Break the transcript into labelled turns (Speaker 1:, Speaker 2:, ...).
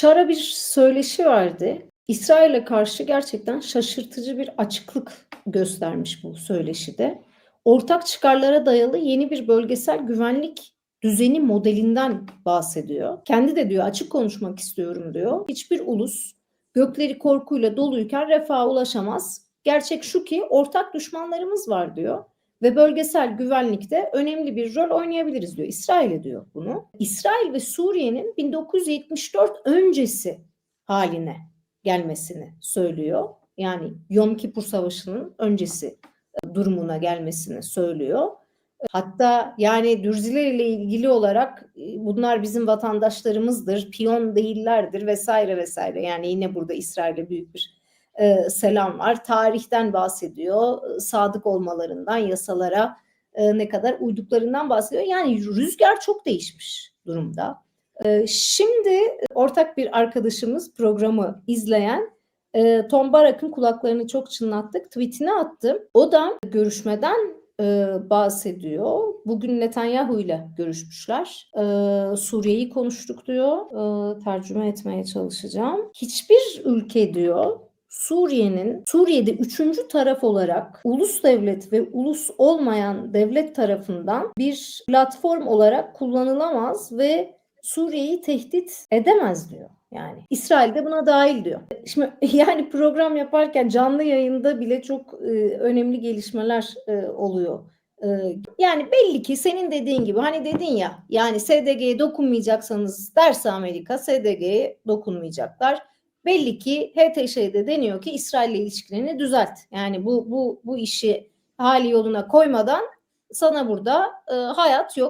Speaker 1: Şara bir söyleşi verdi. İsrail'e karşı gerçekten şaşırtıcı bir açıklık göstermiş bu söyleşide. Ortak çıkarlara dayalı yeni bir bölgesel güvenlik düzeni modelinden bahsediyor. Kendi de diyor açık konuşmak istiyorum diyor. Hiçbir ulus gökleri korkuyla doluyken refaha ulaşamaz. Gerçek şu ki ortak düşmanlarımız var diyor ve bölgesel güvenlikte önemli bir rol oynayabiliriz diyor. İsrail'e diyor bunu. İsrail ve Suriye'nin 1974 öncesi haline gelmesini söylüyor. Yani Yom Kipur Savaşı'nın öncesi e, durumuna gelmesini söylüyor. Hatta yani Dürziler ile ilgili olarak e, bunlar bizim vatandaşlarımızdır, piyon değillerdir vesaire vesaire. Yani yine burada İsrail'e büyük bir e, selam var. Tarihten bahsediyor, e, sadık olmalarından, yasalara e, ne kadar uyduklarından bahsediyor. Yani rüzgar çok değişmiş durumda. Şimdi ortak bir arkadaşımız programı izleyen Tom Barak'ın kulaklarını çok çınlattık. Tweetini attım. O da görüşmeden bahsediyor. Bugün Netanyahu ile görüşmüşler. Suriye'yi konuştuk diyor. Tercüme etmeye çalışacağım. Hiçbir ülke diyor Suriye'nin Suriye'de üçüncü taraf olarak ulus devlet ve ulus olmayan devlet tarafından bir platform olarak kullanılamaz ve Suriye'yi tehdit edemez diyor. Yani İsrail de buna dahil diyor. Şimdi yani program yaparken canlı yayında bile çok e, önemli gelişmeler e, oluyor. E, yani belli ki senin dediğin gibi hani dedin ya yani SDG'ye dokunmayacaksanız derse Amerika SDG'ye dokunmayacaklar. Belli ki HTŞ'de deniyor ki İsrail ile ilişkilerini düzelt. Yani bu bu bu işi hali yoluna koymadan sana burada e, hayat yok.